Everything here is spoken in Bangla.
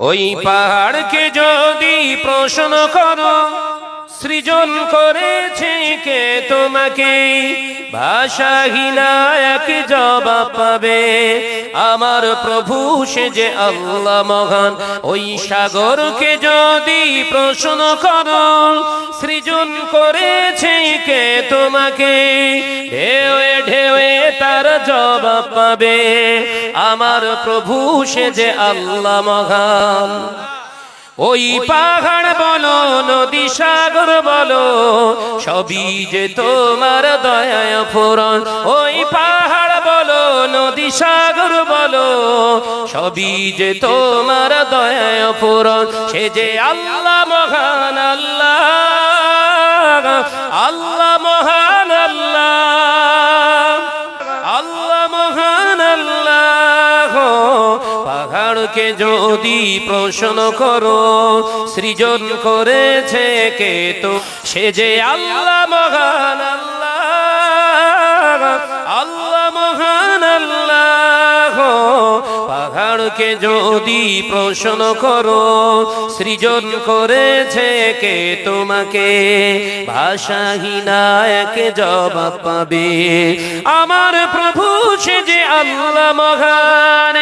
ওই পাহাড়কে যদি প্রশ্ন করো সৃজন করেছে কে তোমাকে? ভাষাহীনা এক জবাব পাবে। আমার প্রভু সে যে আল্লাহ মহান ওই সাগরকে যদি প্রশ্ন করো সৃজন করেছে কে তোমাকে? তার জবাব পাবে, আমার প্রভু সে যে আল্লাহ মহান। ওই পাহাড় বলো, নদী সাগর বলো, সবই যে তোমার দয়ায় ফুরন ওই পাহাড় বলো, নদী সাগর বলো, সবই যে তোমার দয়ায় ফুরন সে যে আল্লাহ মহান পাহাড়কে যদি প্রশ্ন করো, সৃজন করেছে কে তো? সে যে আল্লাহ মহান আল্লাহ আল্লাহ মহান আল্লাহ। পাহাড়কে যদি প্রশ্ন করো, সৃজন করেছে কে তোমাকে? ভাষাহীনা এক জবাব পাবে। আমার প্রভু সে যে আল্লাহ মহান